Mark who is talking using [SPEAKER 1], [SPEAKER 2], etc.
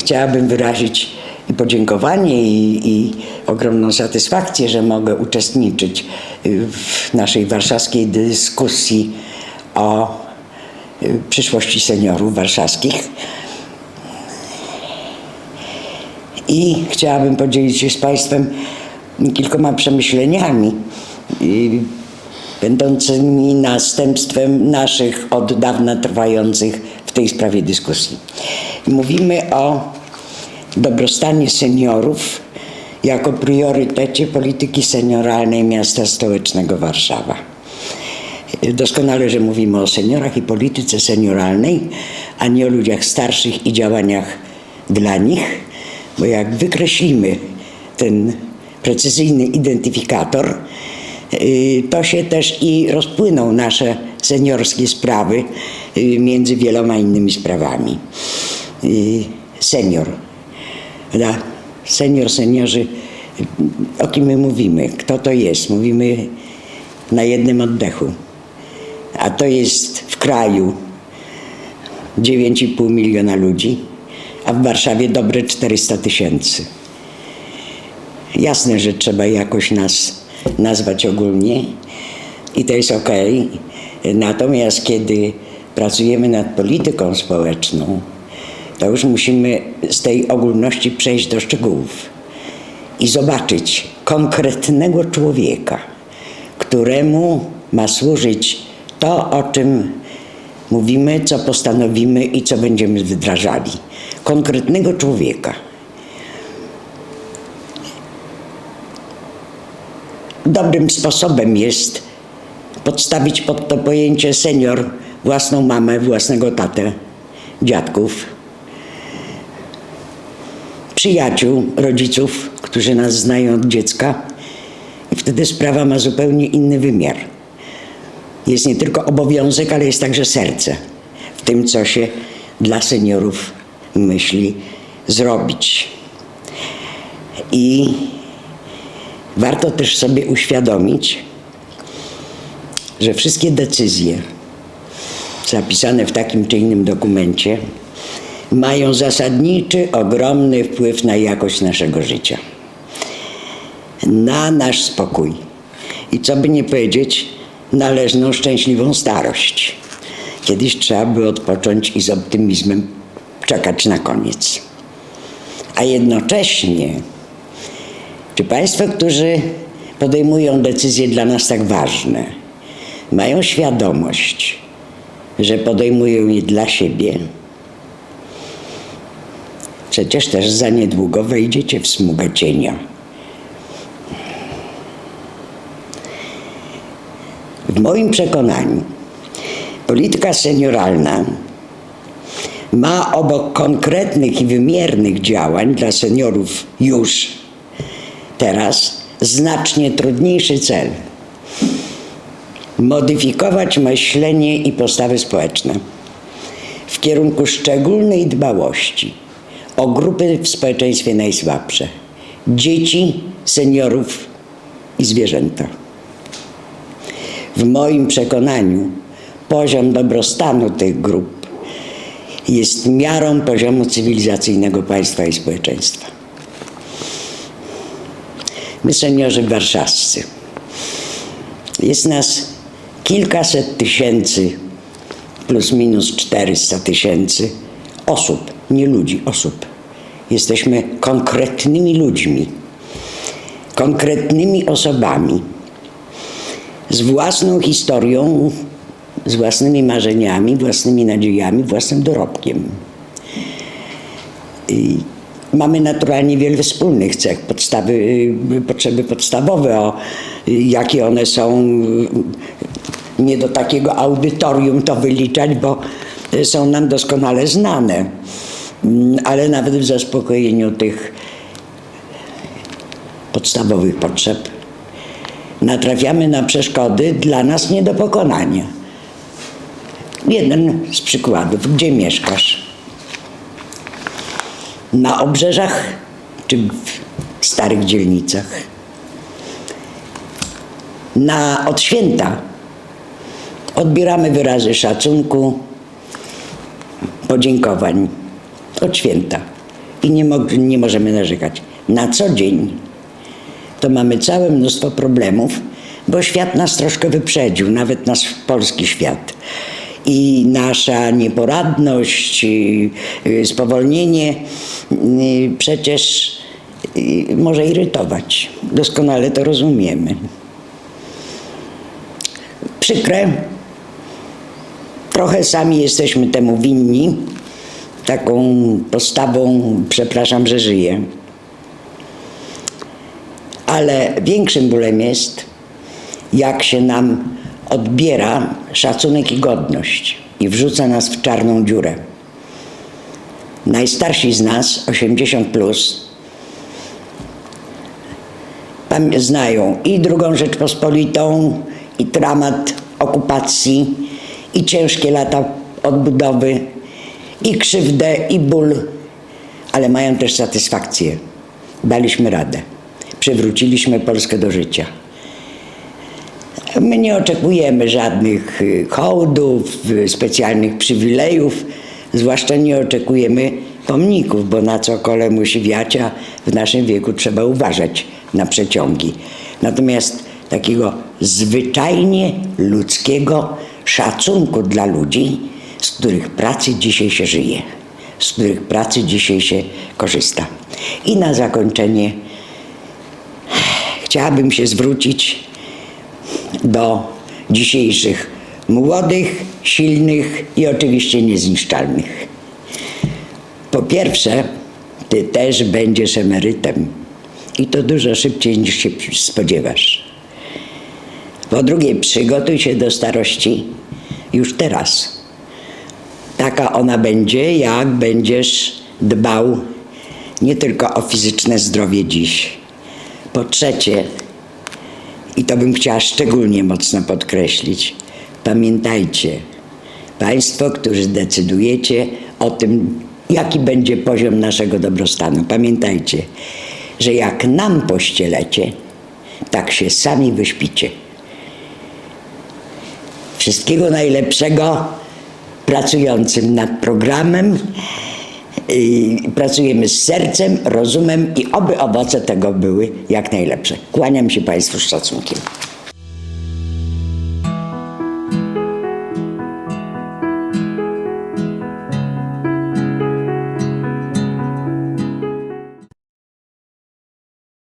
[SPEAKER 1] chciałabym wyrazić i podziękowanie i, i ogromną satysfakcję, że mogę uczestniczyć y, w naszej warszawskiej dyskusji o y, przyszłości seniorów warszawskich. I chciałabym podzielić się z Państwem kilkoma przemyśleniami, y, będącymi następstwem naszych od dawna trwających w tej sprawie dyskusji. Mówimy o dobrostanie seniorów jako priorytecie polityki senioralnej miasta stołecznego Warszawa. Doskonale, że mówimy o seniorach i polityce senioralnej, a nie o ludziach starszych i działaniach dla nich, bo jak wykreślimy ten precyzyjny identyfikator, y, to się też i rozpłyną nasze seniorskie sprawy y, między wieloma innymi sprawami. Senior. Prawda? Senior, seniorzy, o kim my mówimy? Kto to jest? Mówimy na jednym oddechu. A to jest w kraju 9,5 miliona ludzi, a w Warszawie dobre 400 tysięcy. Jasne, że trzeba jakoś nas nazwać ogólnie i to jest ok. Natomiast kiedy pracujemy nad polityką społeczną, to już musimy z tej ogólności przejść do szczegółów i zobaczyć konkretnego człowieka, któremu ma służyć to, o czym mówimy, co postanowimy i co będziemy wdrażali. Konkretnego człowieka. Dobrym sposobem jest podstawić pod to pojęcie senior własną mamę, własnego tatę, dziadków, przyjaciół, rodziców, którzy nas znają od dziecka. I wtedy sprawa ma zupełnie inny wymiar. Jest nie tylko obowiązek, ale jest także serce w tym, co się dla seniorów myśli zrobić. I warto też sobie uświadomić, że wszystkie decyzje zapisane w takim czy innym dokumencie mają zasadniczy, ogromny wpływ na jakość naszego życia, na nasz spokój i co by nie powiedzieć, należną szczęśliwą starość. Kiedyś trzeba by odpocząć i z optymizmem czekać na koniec. A jednocześnie, czy Państwo, którzy podejmują decyzje dla nas tak ważne, mają świadomość, że podejmują je dla siebie? Przecież też za niedługo wejdziecie w smugę cienia. W moim przekonaniu polityka senioralna ma obok konkretnych i wymiernych działań dla seniorów już teraz znacznie trudniejszy cel modyfikować myślenie i postawy społeczne w kierunku szczególnej dbałości o grupy w społeczeństwie najsłabsze dzieci, seniorów i zwierzęta. W moim przekonaniu poziom dobrostanu tych grup jest miarą poziomu cywilizacyjnego państwa i społeczeństwa. My, seniorzy warszawscy, jest nas kilkaset tysięcy, plus minus 400 tysięcy osób, nie ludzi, osób. Jesteśmy konkretnymi ludźmi, konkretnymi osobami z własną historią, z własnymi marzeniami, własnymi nadziejami, własnym dorobkiem. I mamy naturalnie wiele wspólnych cech, podstawy, potrzeby podstawowe, o jakie one są, nie do takiego audytorium to wyliczać, bo są nam doskonale znane, ale nawet w zaspokojeniu tych podstawowych potrzeb natrafiamy na przeszkody dla nas nie do pokonania. Jeden z przykładów, gdzie mieszkasz? Na obrzeżach czy w starych dzielnicach? Na od święta odbieramy wyrazy szacunku, podziękowań od święta. i nie, nie możemy narzekać. Na co dzień to mamy całe mnóstwo problemów, bo świat nas troszkę wyprzedził, nawet nasz polski świat. I nasza nieporadność, y, spowolnienie y, przecież y, może irytować. Doskonale to rozumiemy. Przykre, trochę sami jesteśmy temu winni, taką postawą, przepraszam, że żyję. Ale większym bólem jest, jak się nam odbiera szacunek i godność i wrzuca nas w czarną dziurę. Najstarsi z nas, 80 plus, znają i drugą Rzeczpospolitą, i dramat okupacji, i ciężkie lata odbudowy, i krzywdę, i ból, ale mają też satysfakcję. Daliśmy radę. Przywróciliśmy Polskę do życia. My nie oczekujemy żadnych y, hołdów, y, specjalnych przywilejów, zwłaszcza nie oczekujemy pomników, bo na co kole musi wiać, a w naszym wieku trzeba uważać na przeciągi. Natomiast takiego zwyczajnie ludzkiego szacunku dla ludzi, z których pracy dzisiaj się żyje, z których pracy dzisiaj się korzysta. I na zakończenie chciałabym się zwrócić do dzisiejszych młodych, silnych i oczywiście niezniszczalnych. Po pierwsze, ty też będziesz emerytem i to dużo szybciej niż się spodziewasz. Po drugie, przygotuj się do starości już teraz. Taka ona będzie, jak będziesz dbał nie tylko o fizyczne zdrowie dziś. Po trzecie, i to bym chciała szczególnie mocno podkreślić. Pamiętajcie, Państwo, którzy decydujecie o tym, jaki będzie poziom naszego dobrostanu, pamiętajcie, że jak nam pościelecie, tak się sami wyśpicie. Wszystkiego najlepszego pracującym nad programem. Pracujemy z sercem, rozumem i oby owoce tego były jak najlepsze. Kłaniam się Państwu z szacunkiem.